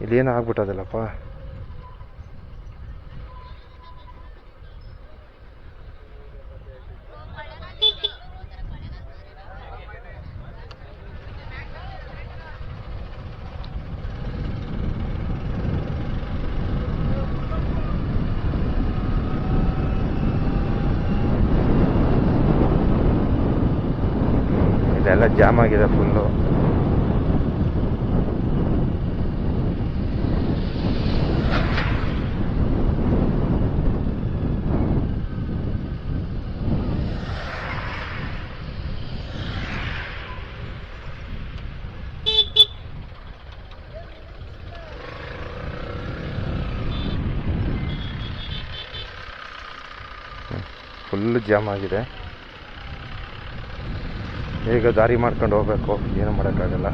ಇಲ್ಲೇನೋ ಆಗ್ಬಿಟ್ಟದಲ್ಲಪ್ಪ? ಇದೆಲ್ಲ ಜಾಮ್ ಆಗಿದೆ ಫುಲ್ಲು ಫುಲ್ ಜಾಮ್ ಆಗಿದೆ. ಈಗ ದಾರಿ ಮಾಡ್ಕೊಂಡು ಹೋಗ್ಬೇಕು. ಏನು ಮಾಡೋಕ್ಕಾಗಲ್ಲ.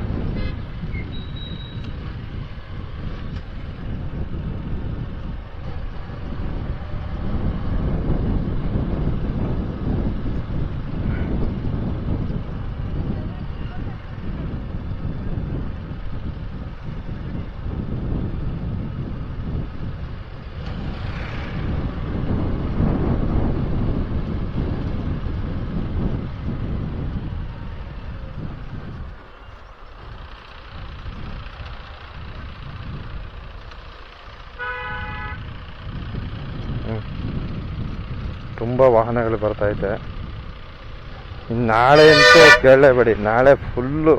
ತುಂಬ ವಾಹನಗಳು ಬರ್ತಾ ಇದೆ. ನಾಳೆ ಅಂತ ಕೇಳಲೇಬೇಡಿ ನಾಳೆ ಫುಲ್ಲು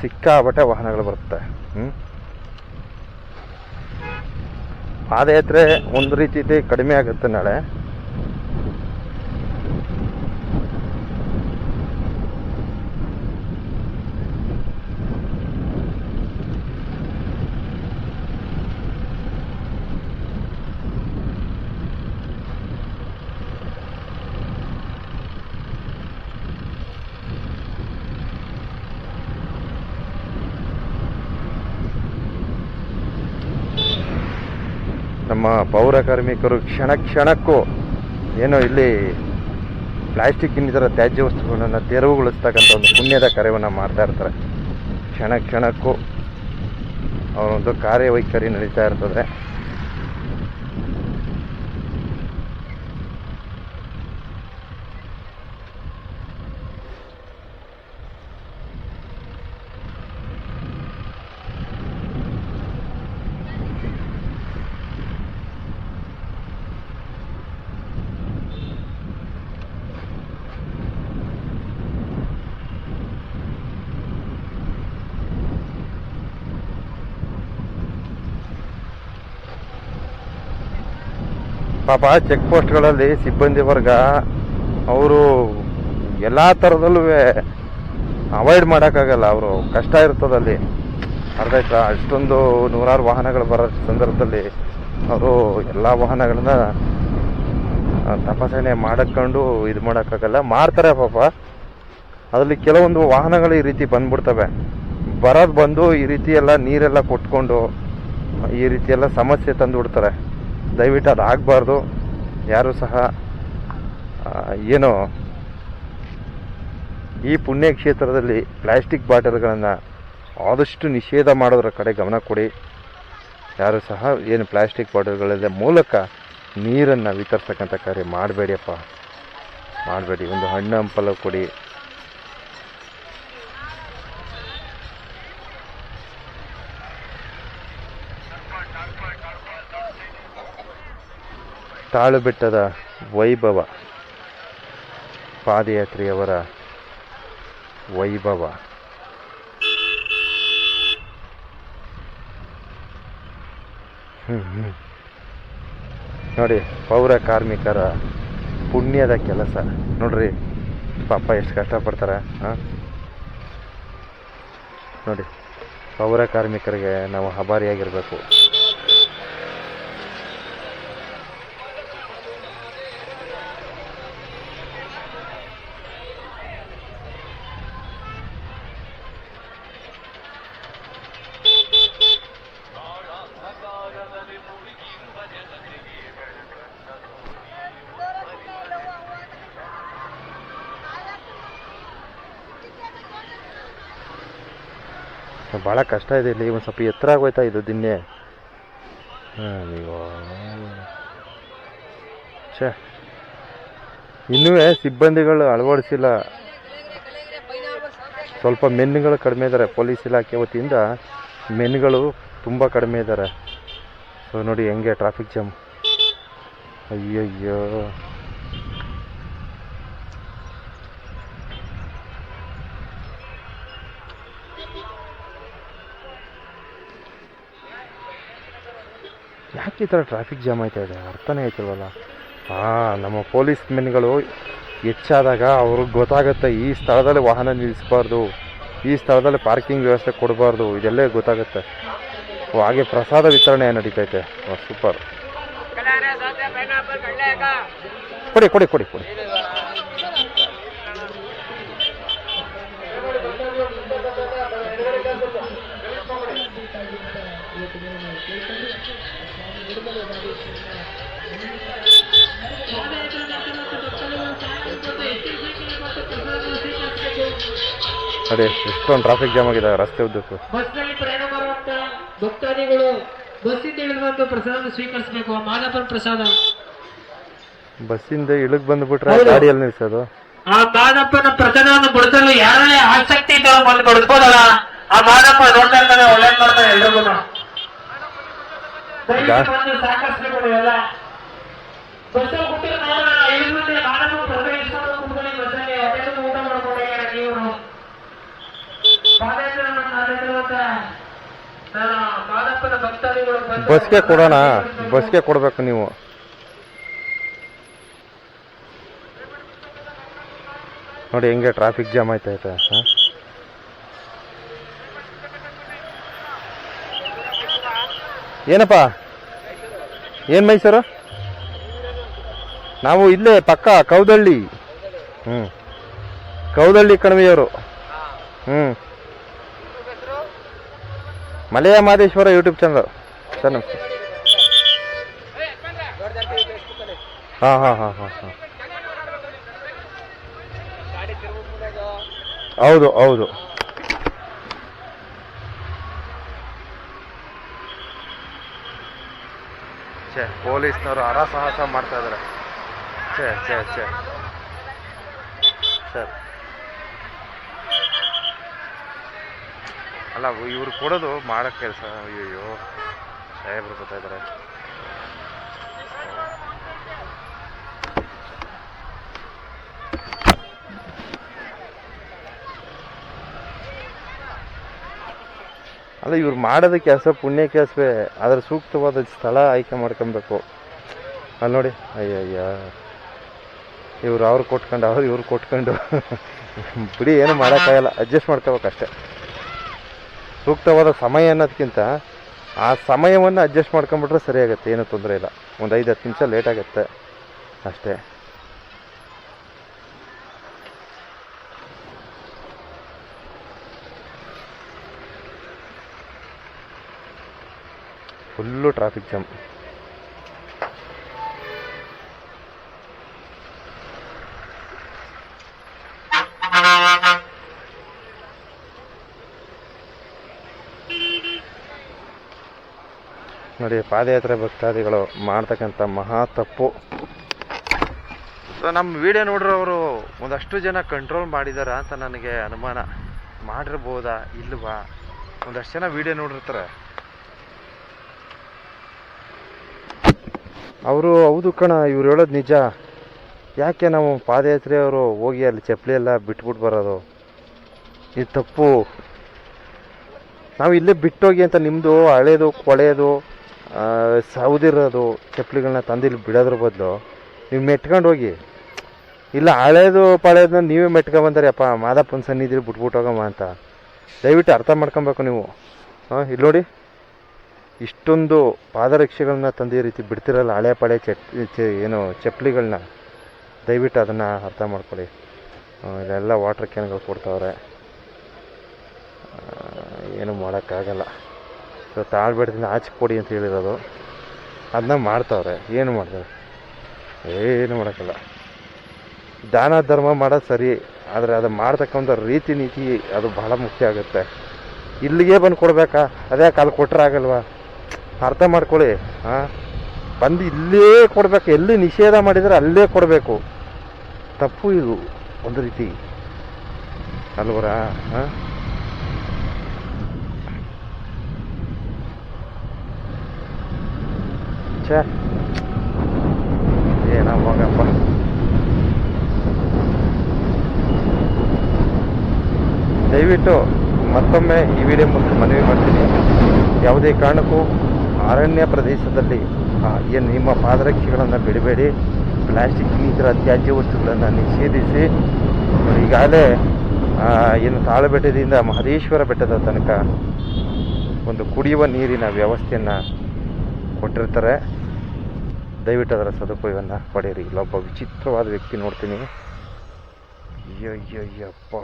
ಸಿಕ್ಕಾಬಟ್ಟೆ ವಾಹನಗಳು ಬರುತ್ತೆ. ಹ್ಞೂ ಪಾದಯಾತ್ರೆ ಒಂದು ರೀತಿ ಕಡಿಮೆ ಆಗುತ್ತೆ ನಾಳೆ. ನಮ್ಮ ಪೌರ ಕಾರ್ಮಿಕರು ಕ್ಷಣ ಕ್ಷಣಕ್ಕೂ ಏನೋ ಇಲ್ಲಿ ಪ್ಲಾಸ್ಟಿಕ್ ಇನ್ನಿತರ ತ್ಯಾಜ್ಯ ವಸ್ತುಗಳನ್ನು ತೆರವುಗೊಳಿಸ್ತಕ್ಕಂಥ ಒಂದು ಪುಣ್ಯದ ಕಾರ್ಯವನ್ನು ಮಾಡ್ತಾ ಇರ್ತಾರೆ. ಕ್ಷಣ ಕ್ಷಣಕ್ಕೂ ಅವರೊಂದು ಕಾರ್ಯವೈಖರಿ ನಡೀತಾ ಇರ್ತದೆ. ಪಾಪ ಚೆಕ್ ಪೋಸ್ಟ್ಗಳಲ್ಲಿ ಸಿಬ್ಬಂದಿ ವರ್ಗ ಅವರು ಎಲ್ಲ ಥರದಲ್ಲೂ ಅವಾಯ್ಡ್ ಮಾಡೋಕ್ಕಾಗಲ್ಲ. ಅವರು ಕಷ್ಟ ಇರ್ತದಲ್ಲಿ ಅರ್ಧ ಅಷ್ಟೊಂದು ನೂರಾರು ವಾಹನಗಳು ಬರೋ ಸಂದರ್ಭದಲ್ಲಿ ಅವರು ಎಲ್ಲ ವಾಹನಗಳನ್ನ ತಪಾಸಣೆ ಮಾಡಕೊಂಡು ಇದು ಮಾಡೋಕ್ಕಾಗಲ್ಲ. ಮಾಡ್ತಾರೆ ಪಾಪ. ಅದರಲ್ಲಿ ಕೆಲವೊಂದು ವಾಹನಗಳು ಈ ರೀತಿ ಬಂದ್ಬಿಡ್ತವೆ. ಬರೋದು ಬಂದು ಈ ರೀತಿ ಎಲ್ಲ ನೀರೆಲ್ಲ ಕೊಟ್ಕೊಂಡು ಈ ರೀತಿ ಎಲ್ಲ ಸಮಸ್ಯೆ ತಂದು ಬಿಡ್ತಾರೆ ದಯವಿಟ್ಟು ಅದು ಆಗಬಾರ್ದು. ಯಾರು ಸಹ ಏನು ಈ ಪುಣ್ಯ ಕ್ಷೇತ್ರದಲ್ಲಿ ಪ್ಲಾಸ್ಟಿಕ್ ಬಾಟಲ್ಗಳನ್ನು ಆದಷ್ಟು ನಿಷೇಧ ಮಾಡೋದ್ರ ಕಡೆ ಗಮನ ಕೊಡಿ. ಯಾರು ಸಹ ಏನು ಪ್ಲಾಸ್ಟಿಕ್ ಬಾಟಲ್ಗಳ ಮೂಲಕ ನೀರನ್ನು ವಿತರಿಸ್ತಕ್ಕಂಥ ಕಾರ್ಯ ಮಾಡಬೇಡಿಯಪ್ಪ. ಮಾಡಬೇಡಿ. ಒಂದು ಹಣ್ಣು ಹಂಪಲು ಕೊಡಿ. ತಾಳು ಬೆಟ್ಟದ ವೈಭವ, ಪಾದಯಾತ್ರೆಯವರ ವೈಭವ. ನೋಡಿ, ಪೌರ ಕಾರ್ಮಿಕರ ಪುಣ್ಯದ ಕೆಲಸ. ನೋಡ್ರಿ, ಪಾಪ ಎಷ್ಟು ಕಷ್ಟಪಡ್ತಾರೆ, ಹಾಂ? ನೋಡಿ, ಪೌರ ಕಾರ್ಮಿಕರಿಗೆ ನಾವು ಆಭಾರಿಯಾಗಿರಬೇಕು ಭಾಳ ಕಷ್ಟ ಇದೆ ಇಲ್ಲಿ. ಒಂದು ಸ್ವಲ್ಪ ಎತ್ತರ ಆಗೋಯ್ತಾ ಇದು ದಿನ್ನೆ ಅಯ್ಯೋ ಛೇ. ಇನ್ನೂ ಸಿಬ್ಬಂದಿಗಳು ಅಳವಡಿಸಿಲ್ಲ. ಸ್ವಲ್ಪ ಮೆನ್ಗಳು ಕಡಿಮೆ ಇದ್ದಾರೆ ಪೊಲೀಸ್ ಇಲಾಖೆ ವತಿಯಿಂದ ಮೆನ್ಗಳು ತುಂಬ ಕಡಿಮೆ ಇದ್ದಾರೆ ಸೊ, ನೋಡಿ ಹೆಂಗೆ ಟ್ರಾಫಿಕ್ ಜಾಮ್. ಅಯ್ಯಯ್ಯೋ. ಯಾಕೆ ಈ ಥರ ಟ್ರಾಫಿಕ್ ಜಾಮ್ ಆಯ್ತಾ ಇದೆ? ಅರ್ಥನೇ ಆಯ್ತಿಲ್ವಲ್ಲ? ಹಾಂ ನಮ್ಮ ಪೊಲೀಸ್ ಮೆನ್ಗಳು ಹೆಚ್ಚಾದಾಗ ಅವ್ರಿಗೆ ಗೊತ್ತಾಗುತ್ತೆ ಈ ಸ್ಥಳದಲ್ಲಿ ವಾಹನ ನಿಲ್ಲಿಸಬಾರ್ದು, ಈ ಸ್ಥಳದಲ್ಲಿ ಪಾರ್ಕಿಂಗ್ ವ್ಯವಸ್ಥೆ ಕೊಡಬಾರ್ದು, ಇದೆಲ್ಲ ಗೊತ್ತಾಗುತ್ತೆ. ಹಾಗೆ ಪ್ರಸಾದ ವಿತರಣೆ ನಡೀತೈತೆ. ಸೂಪರ್ ಕೊಡಿ ಕೊಡಿ ಕೊಡಿ ಕೊಡಿ. ನೋಡಿ ಎಷ್ಟೊಂದು ಟ್ರಾಫಿಕ್ ಜಾಮ್ ಆಗಿದೆ ರಸ್ತೆ ಉದ್ದಕ್ಕೂ. ಬಸ್ನಲ್ಲಿ ಪ್ರಯಾಣ ಮಾಡುವಂತ ಭಕ್ತಾದಿಗಳು ಬಸ್ಸಿಂದ ಇಳಿದು ಪ್ರಸಾದ ಸ್ವೀಕರಿಸಬೇಕು ಮಾದಪ್ಪನ ಪ್ರಸಾದ. ಬಸ್ಸಿಂದ ಇಳಗ್ ಬಂದ್ಬಿಟ್ರೆ ಗಾಡಿಯಲ್ಲಿ ನಿಲ್ಸೋದು? ಆ ಮಾದಪ್ಪನ ಪ್ರಸಾದವನ್ನು ಕೊಡ್ತಲು ಯಾರೇ ಆಸಕ್ತಿ ಇದ್ದವರು ಬಂದು ಬಡಿಸ್ಬೋದಲ್ಲ ಆ ಮಾದಪ್ಪ ನೋಡ್ತಾ ಇರ್ತಾರೆ ಒಳ್ಳೇದ್ ಮಾಡ್ತಾರೆ ಎಲ್ರಿಗೂ. ಬಸ್ಗೆ ಕೊಡೋಣ? ಬಸ್ಗೆ ಕೊಡ್ಬೇಕು ನೀವು. ನೋಡಿ ಹೆಂಗೆ ಟ್ರಾಫಿಕ್ ಜಾಮ್ ಆಯ್ತೈತೆ ಹಾಂ? ಏನಪ್ಪ? ಏನು ಮೈಸೂರು? ನಾವು ಇಲ್ಲೇ ಪಕ್ಕ ಕೌದಳ್ಳಿ. ಹ್ಞೂ ಕೌದಳ್ಳಿ ಕಣಿವೆಯವರು. ಹ್ಞೂ ಮಲೆಯ ಮಾದೇಶ್ವರ ಯೂಟ್ಯೂಬ್ ಚಾನಲ್. ಸರ್, ನಮಸ್ತೆ. ಹಾಂ ಹಾಂ ಹಾಂ ಹಾಂ ಹಾಂ. ಹೌದು ಹೌದು. ಛೇ, ಪೊಲೀಸ್ನವರು ಹರಸಾಹಸ ಮಾಡ್ತಾ ಇದ್ದಾರೆ ಛೇ ಛೇ ಛೇ. ಸರ್. ಅಲ್ಲ, ಇವ್ರು ಕೊಡೋದು ಮಾಡೋ ಕೆಲಸ. ಅಯ್ಯೋ ಸಾಹೇಬ್ರು ಬರ್ತಾ ಅಲ್ಲ, ಇವ್ರು ಮಾಡೋದು ಕೆಲಸ ಪುಣ್ಯ ಕೆಲಸವೇ. ಅದರ ಸೂಕ್ತವಾದ ಸ್ಥಳ ಆಯ್ಕೆ ಮಾಡ್ಕೊಬೇಕು. ಅಲ್ಲಿ ನೋಡಿ, ಅಯ್ಯಯ್ಯ. ಇವ್ರು ಅವ್ರು ಕೊಟ್ಕೊಂಡು, ಅವ್ರು ಇವ್ರು ಕೊಟ್ಕೊಂಡು. ಬಿಡಿ, ಏನು ಮಾಡೋಕ್ಕಾಗಲ್ಲ. ಅಡ್ಜಸ್ಟ್ ಮಾಡ್ಕೋಬೇಕಷ್ಟೆ. ಸೂಕ್ತವಾದ ಸಮಯ ಅನ್ನೋದಕ್ಕಿಂತ ಆ ಸಮಯವನ್ನು ಅಡ್ಜಸ್ಟ್ ಮಾಡ್ಕೊಂಬಿಟ್ರೆ ಸರಿಯಾಗುತ್ತೆ, ಏನೂ ತೊಂದರೆ ಇಲ್ಲ. ಒಂದು ಐದು ಹತ್ತು ನಿಮಿಷ ಲೇಟ್ ಆಗುತ್ತೆ. ಅಷ್ಟೇ. Full traffic jam. ನೋಡಿ, ಪಾದಯಾತ್ರೆ ಭಕ್ತಾದಿಗಳು ಮಾಡ್ತಕ್ಕಂಥ ಮಹಾ ತಪ್ಪು. ಸೊ ನಮ್ಮ ವಿಡಿಯೋ ನೋಡಿರೋರು ಒಂದಷ್ಟು ಜನ ಕಂಟ್ರೋಲ್ ಮಾಡಿದಾರ ಅಂತ ನನಗೆ ಅನುಮಾನ. ಮಾಡಿರ್ಬೋದಾ, ಇಲ್ವಾ? ಒಂದಷ್ಟು ಜನ ವಿಡಿಯೋ ನೋಡಿರ್ತಾರೆ. ಅವರು, ಹೌದು ಕಣ, ಇವ್ರು ಹೇಳೋದು ನಿಜ. ಯಾಕೆ ನಾವು ಪಾದಯಾತ್ರೆಯವರು ಹೋಗಿ ಅಲ್ಲಿ ಚಪ್ಪಲಿ ಎಲ್ಲ ಬಿಟ್ಬಿಟ್ಟು ಬರೋದು? ಇದು ತಪ್ಪು. ನಾವು ಇಲ್ಲೇ ಬಿಟ್ಟೋಗಿ ಅಂತ ನಿಮ್ಮದು ಹಳೇದು, ಕೊಳೆಯೋದು ಸೌದಿರೋದು ಚಪ್ಪಲಿಗಳನ್ನ ತಂದು ಇಲ್ಲಿ ಬಿಡೋದ್ರ ಬದಲು ನೀವು ಮೆಟ್ಕೊಂಡು ಹೋಗಿ. ಇಲ್ಲ, ಹಳೇದು ಪಳೆಯೋದನ್ನ ನೀವೇ ಅಪ್ಪ, ಮಾದಪ್ಪನ ಸನ್ನಿಧಿ ಬಿಟ್ಬಿಟ್ಟು ಹೋಗಮ್ಮ ಅಂತ. ದಯವಿಟ್ಟು ಅರ್ಥ ಮಾಡ್ಕೊಬೇಕು ನೀವು. ಹಾಂ, ಇಲ್ಲಿ ನೋಡಿ. ಇಷ್ಟೊಂದು ಪಾದರಕ್ಷೆಗಳನ್ನ ತಂದು ಈ ರೀತಿ ಬಿಡ್ತಿರಲ್ಲ, ಹಳೆ ಪಳೆ ಚಟ್ ಏನು, ಚಪ್ಪಲಿಗಳನ್ನ. ದಯವಿಟ್ಟು ಅದನ್ನು ಅರ್ಥ ಮಾಡ್ಕೊಳ್ಳಿ. ಇಲ್ಲೆಲ್ಲ ವಾಟರ್ ಕ್ಯಾನ್ಗಳು ಕೊಡ್ತಾವ್ರೆ. ಏನು ಮಾಡೋಕ್ಕಾಗಲ್ಲ. ಸೊ, ತಾಳ್ಬೇಡದಿಂದ ಆಚೆ ಕೊಡಿ ಅಂತ ಹೇಳಿರೋದು. ಅದನ್ನ ಮಾಡ್ತಾವ್ರೆ. ಏನು ಮಾಡ್ತಾರೆ ಏನು ಮಾಡೋಕ್ಕಲ್ಲ ದಾನ, ಧರ್ಮ ಮಾಡೋದು ಸರಿ, ಆದರೆ ಅದು ಮಾಡ್ತಕ್ಕಂಥ ರೀತಿ ನೀತಿ ಅದು ಬಹಳ ಮುಖ್ಯ ಆಗುತ್ತೆ. ಇಲ್ಲಿಗೆ ಬಂದು ಕೊಡಬೇಕಾ? ಅದೇ ಕಾಲು ಕೊಟ್ಟರೆ ಆಗಲ್ವಾ? ಅರ್ಥ ಮಾಡ್ಕೊಳ್ಳಿ ಹಾಂ ಬಂದು ಇಲ್ಲೇ ಕೊಡ್ಬೇಕು, ಎಲ್ಲಿ ನಿಷೇಧ ಮಾಡಿದರೆ ಅಲ್ಲೇ ಕೊಡಬೇಕು. ತಪ್ಪು ಇದು, ಒಂದು ರೀತಿ. ಅಲ್ವರ ಹಾಂ ಛೇ. ಏನಪ್ಪ ದಯವಿಟ್ಟು ಮತ್ತೊಮ್ಮೆ ಈ ವಿಡಿಯೋ ಮೂಲಕ ಮನವಿ ಮಾಡ್ತೀನಿ. ಯಾವುದೇ ಕಾರಣಕ್ಕೂ ಅರಣ್ಯ ಪ್ರದೇಶದಲ್ಲಿ ಏನು ನಿಮ್ಮ ಪಾದರಕ್ಷೆಗಳನ್ನು ಬಿಡಬೇಡಿ, ಪ್ಲಾಸ್ಟಿಕ್ ಇನ್ನಿತರ ತ್ಯಾಜ್ಯ ವಸ್ತುಗಳನ್ನು ನಿಷೇಧಿಸಿ ಈಗಾಗಲೇ ಏನು ತಾಳಬೆಟ್ಟದಿಂದ ಮಹದೇಶ್ವರ ಬೆಟ್ಟದ ತನಕ ಒಂದು ಕುಡಿಯುವ ನೀರಿನ ವ್ಯವಸ್ಥೆಯನ್ನು ಕೊಟ್ಟಿರ್ತಾರೆ. ದಯವಿಟ್ಟು ಅದರ ಸದುಪಯೋಗವನ್ನು ಪಡೆಯಿರಿ. ಇಲ್ಲೊಬ್ಬ ವಿಚಿತ್ರವಾದ ವ್ಯಕ್ತಿ ನೋಡ್ತೀನಿ. ಅಯ್ಯಯ್ಯಯ್ಯಪ್ಪ.